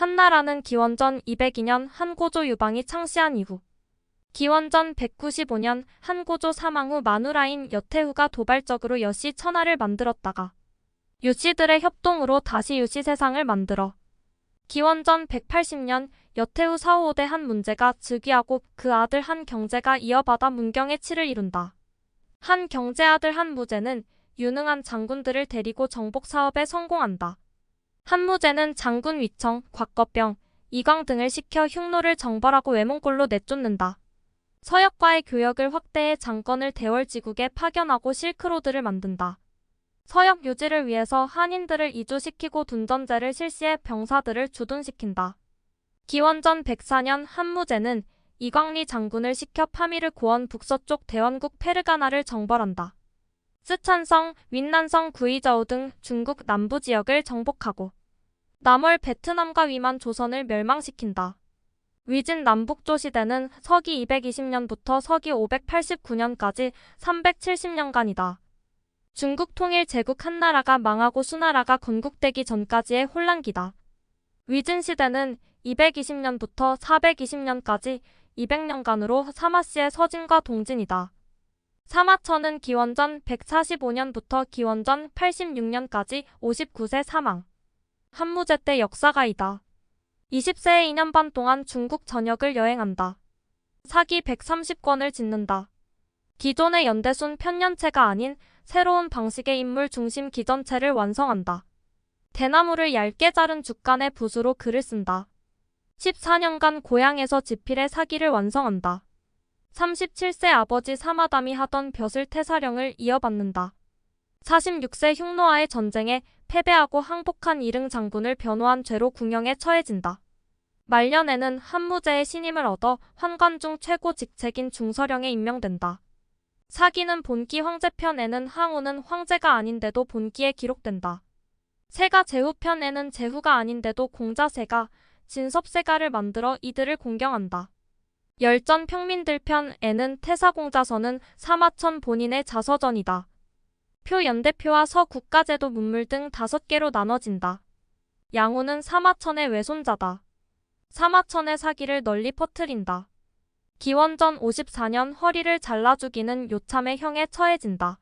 한나라는 기원전 202년 한고조 유방이 창시한 이후 기원전 195년 한고조 사망 후 마누라인 여태후가 도발적으로 여씨 천하를 만들었다가 유씨들의 협동으로 다시 유씨 세상을 만들어 기원전 180년 여태후 사후오대 한 문제가 즉위하고 그 아들 한 경제가 이어받아 문경의 치를 이룬다. 한 경제 아들 한 무제는 유능한 장군들을 데리고 정복 사업에 성공한다. 한무제는 장군 위청, 곽거병, 이광 등을 시켜 흉노를 정벌하고 외몽골로 내쫓는다. 서역과의 교역을 확대해 장건을 대월지국에 파견하고 실크로드를 만든다. 서역 유지를 위해서 한인들을 이주시키고 둔전제를 실시해 병사들을 주둔시킨다. 기원전 104년 한무제는 이광리 장군을 시켜 파미르 고원 북서쪽 대원국 페르가나를 정벌한다. 스촨성, 윈난성 구이저우 등 중국 남부 지역을 정복하고 남월 베트남과 위만 조선을 멸망시킨다. 위진 남북조 시대는 서기 220년부터 서기 589년까지 370년간이다. 중국 통일 제국 한나라가 망하고 수나라가 건국되기 전까지의 혼란기다. 위진 시대는 220년부터 420년까지 200년간으로 사마씨의 서진과 동진이다. 사마천은 기원전 145년부터 기원전 86년까지 59세 사망. 한무제 때 역사가이다. 20세의 2년 반 동안 중국 전역을 여행한다. 사기 130권을 짓는다. 기존의 연대순 편년체가 아닌 새로운 방식의 인물 중심 기전체를 완성한다. 대나무를 얇게 자른 죽간의 붓으로 글을 쓴다. 14년간 고향에서 지필의 사기를 완성한다. 37세 아버지 사마담이 하던 벼슬 태사령을 이어받는다. 46세 흉노와의 전쟁에 패배하고 항복한 이릉 장군을 변호한 죄로 궁형에 처해진다. 말년에는 한무제의 신임을 얻어 환관 중 최고 직책인 중서령에 임명된다. 사기는 본기 황제편에는 항우는 황제가 아닌데도 본기에 기록된다. 세가 제후편에는 제후가 아닌데도 공자세가 진섭세가를 만들어 이들을 공경한다. 열전 평민들 편에는 태사공자서는 사마천 본인의 자서전이다. 표 연대표와 서 국가제도 문물 등 다섯 개로 나눠진다. 양호는 사마천의 외손자다. 사마천의 사기를 널리 퍼뜨린다. 기원전 54년 허리를 잘라 죽이는 요참의 형에 처해진다.